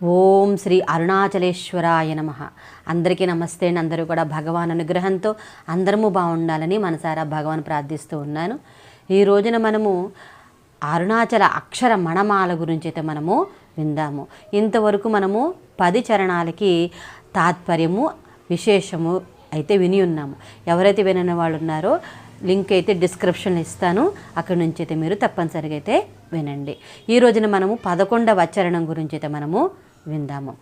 ఓం శ్రీ అరుణాచలేశ్వరాయ నమ. అందరికీ నమస్తే అండి. అందరూ కూడా భగవాన్ అనుగ్రహంతో అందరము బాగుండాలని మనసారా భగవాన్ ప్రార్థిస్తూ ఉన్నాను. ఈ రోజున మనము అరుణాచల అక్షర మణమాల గురించి అయితే మనము విందాము. ఇంతవరకు మనము పది చరణాలకి తాత్పర్యము విశేషము అయితే విని ఉన్నాము. ఎవరైతే వినని వాళ్ళు ఉన్నారో లింక్ అయితే డిస్క్రిప్షన్లో ఇస్తాను. అక్కడి నుంచి అయితే మీరు తప్పనిసరిగా అయితే వినండి. ఈ రోజున మనము పదకొండవ చరణం గురించి అయితే మనము విందాము.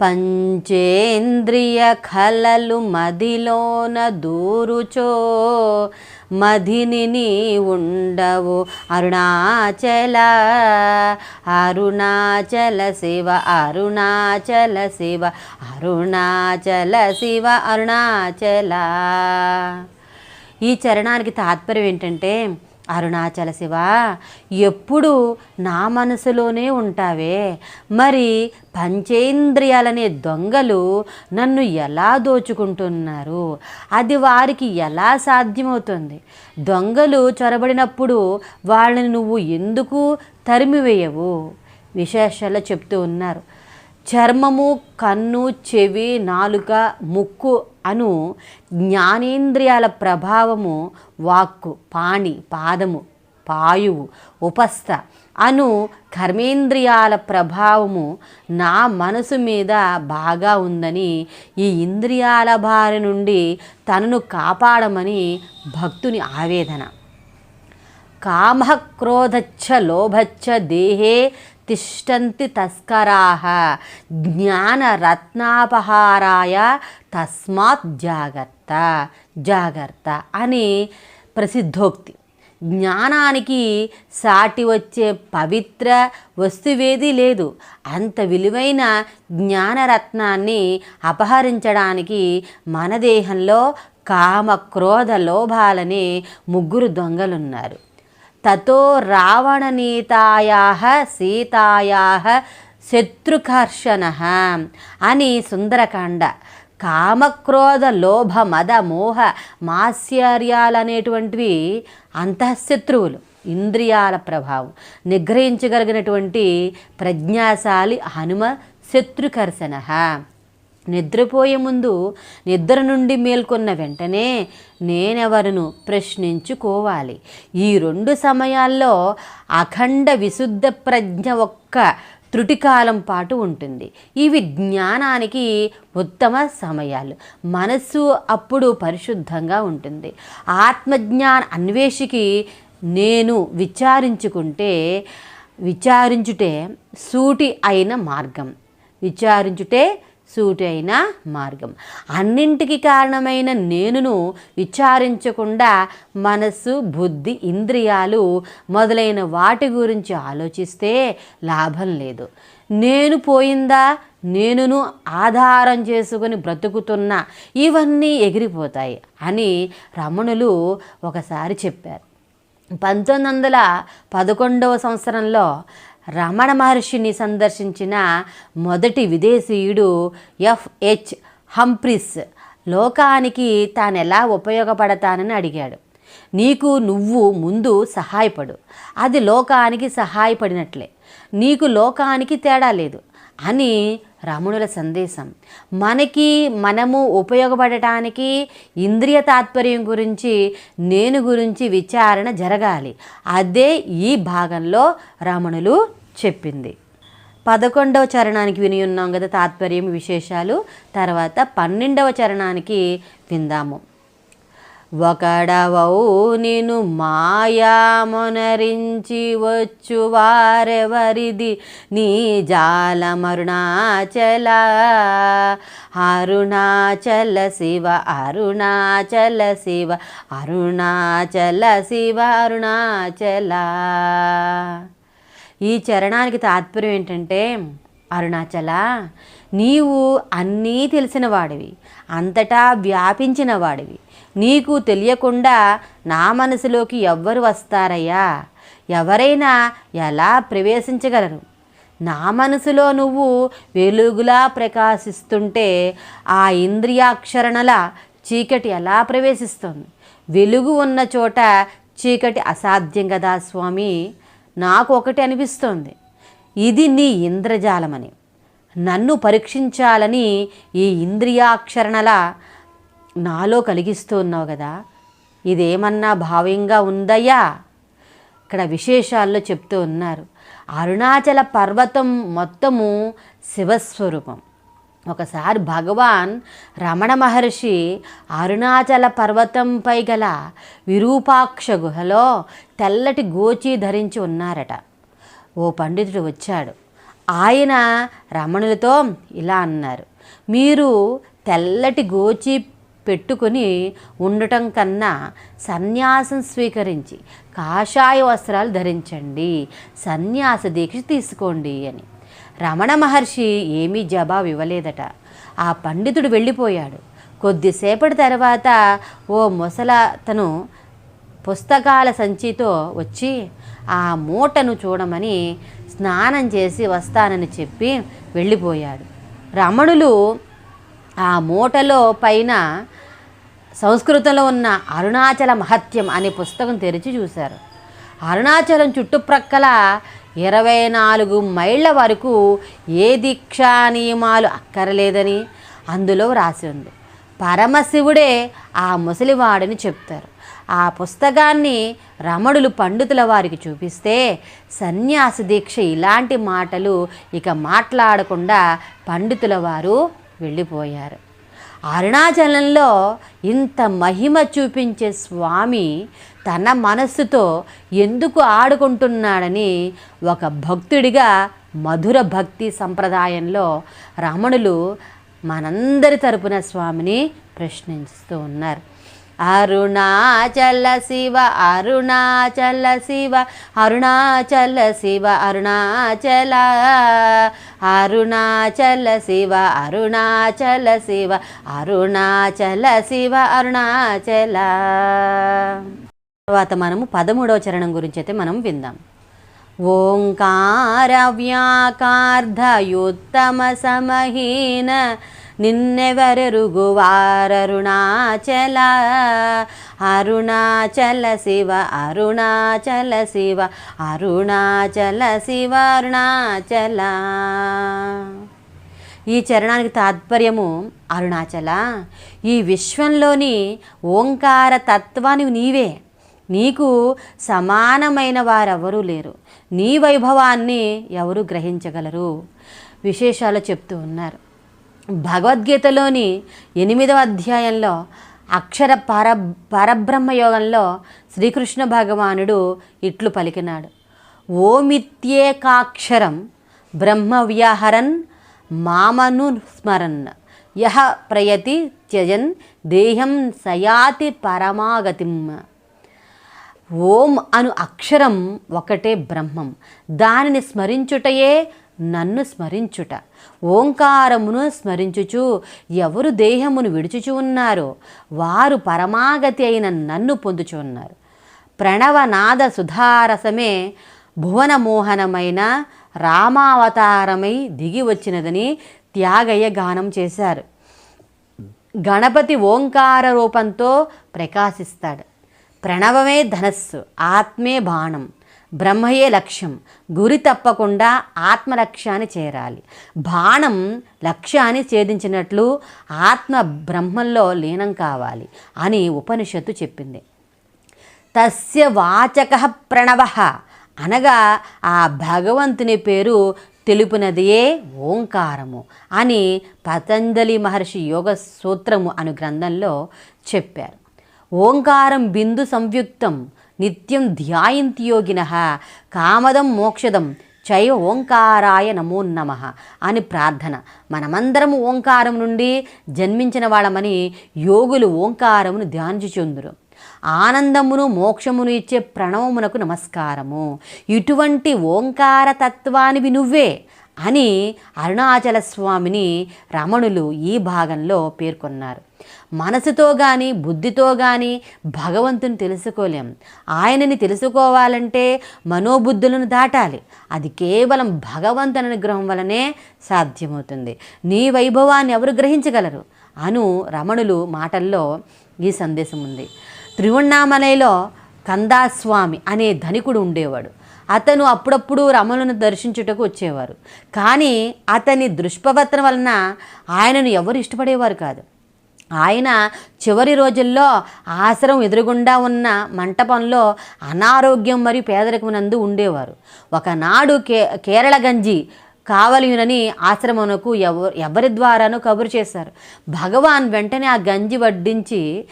పంచేంద్రియ కలలు మదిలోన దూరుచో మదిని నీ ఉండవు అరుణాచల. అరుణాచల శివ అరుణాచల శివ అరుణాచల శివ అరుణాచల. ఈ చరణానికి తాత్పర్యం ఏంటంటే అరుణాచల శివ ఎప్పుడు నా మనసులోనే ఉంటావే. మరి పంచేంద్రియాలనే దొంగలు నన్ను ఎలా దోచుకుంటున్నారు? అది వారికి ఎలా సాధ్యమవుతుంది? దొంగలు చొరబడినప్పుడు వాళ్ళని నువ్వు ఎందుకు తరిమివేయవు? విశేషాలు చెప్తూ ఉన్నారు. చర్మము కన్ను చెవి నాలుక ముక్కు అను జ్ఞానేంద్రియాల ప్రభావము వాక్కు పాణి పాదము పాయువు ఉపస్థ అను కర్మేంద్రియాల ప్రభావము నా మనసు మీద బాగా ఉందని ఈ ఇంద్రియాల బారి నుండి తనను కాపాడమని భక్తుని ఆవేదన. కామక్రోధచ్చ లోభచ్చ దేహే తిష్టంతి తస్కరాహ జ్ఞానరత్నాపహారాయ తస్మాత్ జాగ్రత్త జాగ్రత్త అని ప్రసిద్ధోక్తి. జ్ఞానానికి సాటి వచ్చే పవిత్ర వస్తువేది లేదు. అంత విలువైన జ్ఞానరత్నాన్ని అపహరించడానికి మన దేహంలో కామ క్రోధ లోభాలని ముగ్గురు దొంగలున్నారు. తతో రావణనీతాయా సీతాయా శత్రుకర్షణ అని సుందరకాండ. కామక్రోధ లోభ మద మోహ మాత్సర్యాలనేటువంటివి అంతఃశత్రువులు ఇంద్రియాల ప్రభావం నిగ్రహించగలిగినటువంటి ప్రజ్ఞాశాలి హనుమ శత్రుకర్షణ. నిద్రపోయే ముందు నిద్ర నుండి మేల్కొన్న వెంటనే నేనెవరును ప్రశ్నించుకోవాలి. ఈ రెండు సమయాల్లో అఖండ విశుద్ధ ప్రజ్ఞ ఒక్క త్రుటికాలం పాటు ఉంటుంది. ఇవి జ్ఞానానికి ఉత్తమ సమయాలు. మనస్సు అప్పుడు పరిశుద్ధంగా ఉంటుంది. ఆత్మజ్ఞాన అన్వేషికి నేను విచారించుకుంటే విచారించుటే సూటి అయిన మార్గం. విచారించుటే సూటైన మార్గం. అన్నింటికి కారణమైన నేనును విచారించకుండా మనస్సు బుద్ధి ఇంద్రియాలు మొదలైన వాటి గురించి ఆలోచిస్తే లాభం లేదు. నేను పోయిందా? నేనును ఆధారం చేసుకుని బ్రతుకుతున్న. ఇవన్నీ ఎగిరిపోతాయి అని రమణులు ఒకసారి చెప్పారు. పంతొమ్మిది వందల పదకొండవ సంవత్సరంలో రమణ మహర్షిని సందర్శించిన మొదటి విదేశీయుడు ఎఫ్హెచ్ హంప్రిస్ లోకానికి తాను ఎలా ఉపయోగపడతానని అడిగాడు. నీకు నువ్వు ముందు సహాయపడు. అది లోకానికి సహాయపడినట్లే. నీకు లోకానికి తేడా లేదు. అని రమణుల సందేశం. మనకి మనము ఉపయోగపడటానికి ఇంద్రియ తాత్పర్యం గురించి నేను గురించి విచారణ జరగాలి. అదే ఈ భాగంలో రమణులు చెప్పింది. పదకొండవ చరణానికి విని ఉన్నాం కదా తాత్పర్యం విశేషాలు. తర్వాత పన్నెండవ చరణానికి విందాము. ఒకడవౌ నిను మాయామొనరించి వచ్చు వారెవరిది? నీ జాలమరుణాచల అరుణాచల శివ అరుణాచల శివ అరుణాచల శివ అరుణాచల. ఈ చరణానికి తాత్పర్యం ఏంటంటే అరుణాచల నీవు అన్నీ తెలిసిన వాడివి అంతటా వ్యాపించిన వాడివి. నీకు తెలియకుండా నా మనసులోకి ఎవ్వరు వస్తారయ్యా? ఎవరైనా ఎలా ప్రవేశించగలరు? నా మనసులో నువ్వు వెలుగులా ప్రకాశిస్తుంటే ఆ ఇంద్రియాక్షరణల చీకటి ఎలా ప్రవేశిస్తుంది? వెలుగు ఉన్న చోట చీకటి అసాధ్యం కదా స్వామి? నాకు ఒకటి అనిపిస్తుంది. ఇది నీ ఇంద్రజాలమని. నన్ను పరీక్షించాలని ఈ ఇంద్రియాక్షరణల నాలో కలిగిస్తూ ఉన్నావు కదా ఇదేమన్నా భావ్యంగా ఉందయ్యా? ఇక్కడ విశేషాల్లో చెప్తూ ఉన్నారు. అరుణాచల పర్వతం మొత్తము శివస్వరూపం. ఒకసారి భగవాన్ రమణ మహర్షి అరుణాచల పర్వతంపై గల విరూపాక్ష గుహలో తెల్లటి గోచి ధరించి ఉన్నారట. ఓ పండితుడు వచ్చాడు. ఆయన రమణులతో ఇలా అన్నారు. మీరు తెల్లటి గోచి పెట్టుకుని ఉండటం కన్నా సన్యాసం స్వీకరించి కాషాయ వస్త్రాలు ధరించండి. సన్యాస దీక్ష తీసుకోండి అని. రమణ మహర్షి ఏమీ జవాబు ఇవ్వలేదట. ఆ పండితుడు వెళ్ళిపోయాడు. కొద్దిసేపటి తర్వాత ఓ ముసలతను పుస్తకాల సంచితో వచ్చి ఆ మూటను చూడమని స్నానం చేసి వస్తానని చెప్పి వెళ్ళిపోయాడు. రమణులు ఆ మూటలో పైన సంస్కృతంలో ఉన్న అరుణాచల మహత్యం అనే పుస్తకం తెరిచి చూశారు. అరుణాచలం చుట్టుప్రక్కల ఇరవై నాలుగు మైళ్ళ వరకు ఏ దీక్షా నియమాలు అక్కరలేదని అందులో రాసి ఉంది. పరమశివుడే ఆ ముసలివాడని చెప్తారు. ఆ పుస్తకాన్ని రమణులు పండితుల వారికి చూపిస్తే సన్యాస దీక్ష ఇలాంటి మాటలు ఇక మాట్లాడకుండా పండితుల వారు వెళ్ళిపోయారు. అరుణాచలంలో ఇంత మహిమ చూపించే స్వామి తన మనస్సుతో ఎందుకు ఆడుకుంటున్నాడని ఒక భక్తుడిగా మధుర భక్తి సంప్రదాయంలో రమణులు మనందరి తరపున స్వామిని ప్రశ్నిస్తూ ఉన్నారు. అరుణాచల శివ అరుణాచల శివ అరుణాచల శివ అరుణాచల అరుణాచల శివ అరుణాచల శివ అరుణాచల శివ అరుణాచల. తర్వాత మనము పదమూడవ చరణం గురించి అయితే మనం విందాం. ఓంకార వ్యాకార్ధయుత్తమ సమహీన నిన్నెవరెరుగువారరుణాచల అరుణాచల శివ అరుణాచల శివ అరుణాచల శివ అరుణాచల. ఈ చరణానికి తాత్పర్యము అరుణాచల. ఈ విశ్వంలోని ఓంకార తత్వాన్ని నీవే. నీకు సమానమైన వారెవరూ లేరు. నీ వైభవాన్ని ఎవరు గ్రహించగలరు? విశేషాలు చెప్తూ ఉన్నారు. భగవద్గీతలోని ఎనిమిదవ అధ్యాయంలో అక్షర పర పరబ్రహ్మ యోగంలో శ్రీకృష్ణ భగవానుడు ఇట్లు పలికినాడు. ఓమిత్యేకాక్షరం బ్రహ్మ వ్యాహరన్ మామను స్మరన్. యహ ప్రయతి త్యజన్ దేహం సయాతి పరమాగతిం. ఓం అను అక్షరం ఒకటే బ్రహ్మం. దానిని స్మరించుటయే నన్ను స్మరించుట. ఓంకారమును స్మరించుచు ఎవరు దేహమును విడుచుచు ఉన్నారో? వారు పరమాగతి అయిన నన్ను పొందుచు ఉన్నారు. ప్రణవనాద సుధారసమే భువనమోహనమైన రామావతారమై దిగి వచ్చినదని త్యాగయ్య గానం చేశారు. గణపతి ఓంకార రూపంతో ప్రకాశిస్తాడు. ప్రణవమే ధనస్సు ఆత్మే బాణం. బ్రహ్మయే లక్ష్యం. గురి తప్పకుండా ఆత్మలక్ష్యాన్ని చేరాలి. బాణం లక్ష్యాన్ని ఛేదించినట్లు ఆత్మ బ్రహ్మంలో లీనం కావాలి అని ఉపనిషత్తు చెప్పింది. తస్య వాచక ప్రణవ అనగా ఆ భగవంతుని పేరు తెలుపునదియే ఓంకారము అని పతంజలి మహర్షి యోగ సూత్రము అను గ్రంథంలో చెప్పారు. ఓంకారం బిందు సంయుక్తం నిత్యం ధ్యాయంతి యోగిన. కామదం మోక్షదం చైవ ఓంకారాయ నమో నమ అని ప్రార్థన. మనమందరము ఓంకారం నుండి జన్మించిన వాళ్ళమని యోగులు ఓంకారమును ధ్యానించుచుందురు. ఆనందమును మోక్షమును ఇచ్చే ప్రణవమునకు నమస్కారము. ఇటువంటి ఓంకార తత్వానివి నువ్వే అని అరుణాచల స్వామిని రమణులు ఈ భాగంలో పేర్కొన్నారు. మనసుతో కానీ బుద్ధితో కానీ భగవంతుని తెలుసుకోలేం. ఆయనని తెలుసుకోవాలంటే మనోబుద్ధులను దాటాలి. అది కేవలం భగవంతుని అనుగ్రహం వలనే సాధ్యమవుతుంది. నీ వైభవాన్ని ఎవరు గ్రహించగలరు? అను రమణులు మాటల్లో ఈ సందేశం ఉంది. త్రివణామలైలో కందాస్వామి అనే ధనికుడు ఉండేవాడు. అతను అప్పుడప్పుడు రమణులను దర్శించుటకు వచ్చేవారు. కానీ అతని దుష్ప్రవర్తన వలన ఆయనను ఎవరు ఇష్టపడేవారు కాదు. ఆయన చివరి రోజుల్లో ఆశ్రమం ఎదురుగుండా ఉన్న మంటపంలో అనారోగ్యం మరియు పేదరికమునందు ఉండేవారు. ఒకనాడు కే కేరళ గంజి కావలినని ఆశ్రమమునకు ఎవ ఎవరి ద్వారానో కబురు చేశారు. భగవాన్ వెంటనే ఆ గంజి వడ్డించి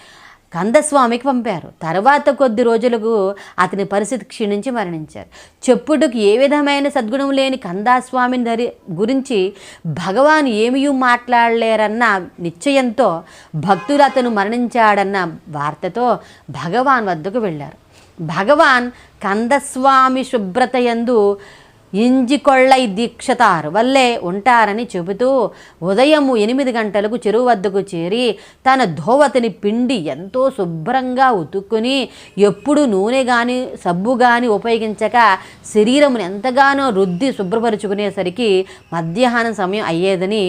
కందస్వామికి పంపారు. తర్వాత కొద్ది రోజులకు అతని పరిస్థితి క్షీణించి మరణించారు. చెప్పుటకు ఏ విధమైన సద్గుణం లేని కందాస్వామిని ధరి గురించి భగవాన్ ఏమీ మాట్లాడలేరన్న నిశ్చయంతో భక్తులు అతను మరణించాడన్న వార్తతో భగవాన్ వద్దకు వెళ్ళారు. భగవాన్ కందస్వామి శుభ్రత యందు ఇంజికొళ్ళై దీక్షతారు. వల్లే ఉంటారని చెబుతూ ఉదయము ఎనిమిది గంటలకు చెరువు వద్దకు చేరి తన ధోవతిని పిండి ఎంతో శుభ్రంగా ఉతుక్కుని ఎప్పుడు నూనె కానీ సబ్బు కానీ ఉపయోగించక శరీరమును ఎంతగానో రుద్ది శుభ్రపరుచుకునేసరికి మధ్యాహ్నం సమయం అయ్యేదని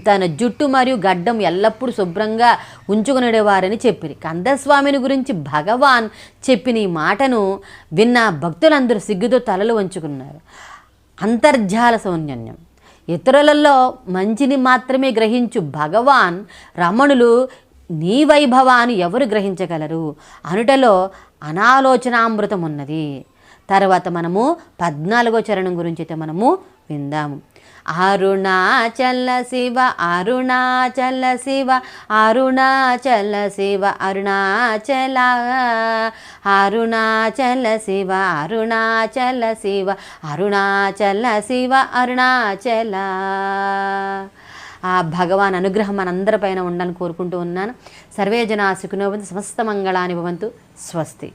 తన జుట్టు మరియు గడ్డం ఎల్లప్పుడూ శుభ్రంగా ఉంచుకునేవారని చెప్పిరి. కందస్వామిని గురించి భగవాన్ చెప్పిన ఈ మాటను విన్న భక్తులందరూ సిగ్గుతో తలలు వంచుకున్నారు. అంతర్జాల సౌన్యన్యం ఇతరులలో మంచిని మాత్రమే గ్రహించు భగవాన్ రమణులు నీ వైభవాన్ని ఎవరు గ్రహించగలరు? అనుటలో అనాలోచనామృతం ఉన్నది తర్వాత మనము పద్నాలుగో చరణం గురించి అయితే మనము విందాము. అరుణాచల శివ అరుణాచల శివ అరుణాచల శివ అరుణాచల అరుణాచల శివ అరుణాచల శివ అరుణాచల శివ అరుణాచల. ఆ భగవాన్ అనుగ్రహం మనందరిపైన ఉండాలని కోరుకుంటూ ఉన్నాను. సర్వే జనా సుఖినోభవంతు సమస్త మంగళాని భవంతు. స్వస్తి.